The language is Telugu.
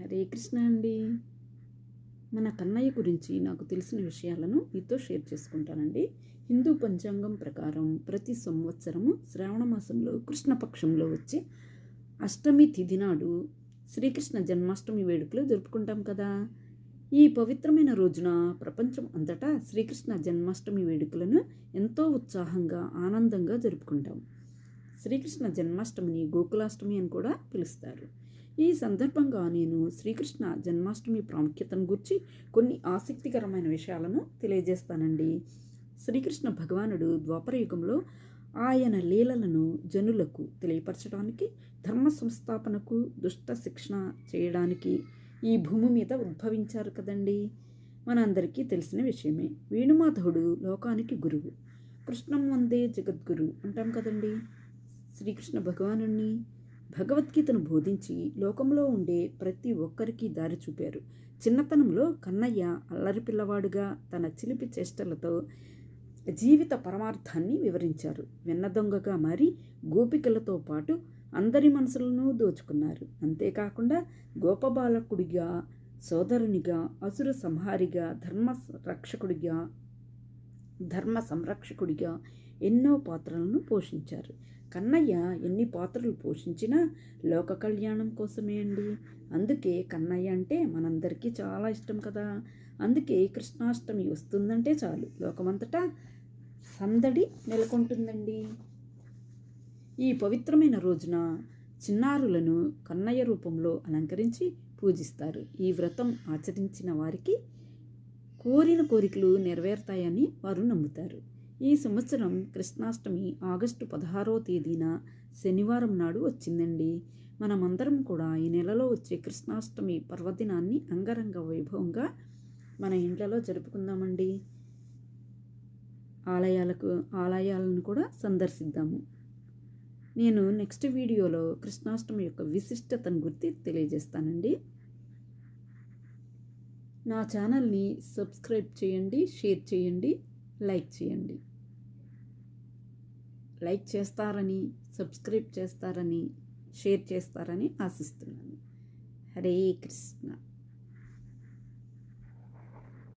హరే కృష్ణ అండి. మన కన్నయ్య గురించి నాకు తెలిసిన విషయాలను మీతో షేర్ చేసుకుంటానండి. హిందూ పంచాంగం ప్రకారం ప్రతి సంవత్సరము శ్రావణ మాసంలో కృష్ణపక్షంలో వచ్చే అష్టమి తిథి నాడు శ్రీకృష్ణ జన్మాష్టమి వేడుకలు జరుపుకుంటాం కదా. ఈ పవిత్రమైన రోజున ప్రపంచం అంతటా శ్రీకృష్ణ జన్మాష్టమి వేడుకలను ఎంతో ఉత్సాహంగా ఆనందంగా జరుపుకుంటాం. శ్రీకృష్ణ జన్మాష్టమిని గోకులాష్టమి అని కూడా పిలుస్తారు. ఈ సందర్భంగా నేను శ్రీకృష్ణ జన్మాష్టమి ప్రాముఖ్యతను గురించి కొన్ని ఆసక్తికరమైన విషయాలను తెలియజేస్తానండి. శ్రీకృష్ణ భగవానుడు ద్వాపర యుగంలో ఆయన లీలలను జనులకు తెలియపరచడానికి ధర్మ సంస్థాపనకు దుష్ట శిక్షణ చేయడానికి ఈ భూమి మీద ఉద్భవించారు కదండి. మనందరికీ తెలిసిన విషయమే. వేణుమాధవుడు లోకానికి గురువు. కృష్ణం వందే జగద్గురు అంటాం కదండి. శ్రీకృష్ణ భగవానుణ్ణి భగవద్గీతను బోధించి లోకంలో ఉండే ప్రతి ఒక్కరికి దారి చూపారు. చిన్నతనంలో కన్నయ్య అల్లరి పిల్లవాడుగా తన చిలిపి చేష్టలతో జీవిత పరమార్థాన్ని వివరించారు. వెన్నదొంగగా మారి గోపికలతో పాటు అందరి మనసులను దోచుకున్నారు. అంతేకాకుండా గోపబాలకుడిగా సోదరునిగా అసుర సంహారిగా ధర్మ రక్షకుడిగా ధర్మ సంరక్షకుడిగా ఎన్నో పాత్రలను పోషించారు. కన్నయ్య ఎన్ని పాత్రలు పోషించినా లోక కళ్యాణం కోసమే అండి. అందుకే కన్నయ్య అంటే మనందరికీ చాలా ఇష్టం కదా. అందుకే కృష్ణాష్టమి వస్తుందంటే చాలు. లోకమంతటా సందడి నెలకొంటుందండి. ఈ పవిత్రమైన రోజున చిన్నారులను కన్నయ్య రూపంలో అలంకరించి పూజిస్తారు. ఈ వ్రతం ఆచరించిన వారికి కోరిన కోరికలు నెరవేరుతాయని వారు నమ్ముతారు. ఈ సంవత్సరం కృష్ణాష్టమి ఆగస్టు పదహారో తేదీన శనివారం నాడు వచ్చిందండి. మనమందరం కూడా ఈ నెలలో వచ్చే కృష్ణాష్టమి పర్వదినాన్ని అంగరంగ వైభవంగా మన ఇండ్లలో జరుపుకుందామండి. ఆలయాలకు ఆలయాలను కూడా సందర్శిద్దాము. నేను నెక్స్ట్ వీడియోలో కృష్ణాష్టమి యొక్క విశిష్టతను గురించి తెలియజేస్తానండి. నా ఛానల్ని సబ్స్క్రైబ్ చేయండి షేర్ చేయండి. లైక్ చేయండి. లైక్ చేస్తారని సబ్స్క్రైబ్ చేస్తారని షేర్ చేస్తారని ఆశిస్తున్నాను. హరే కృష్ణ.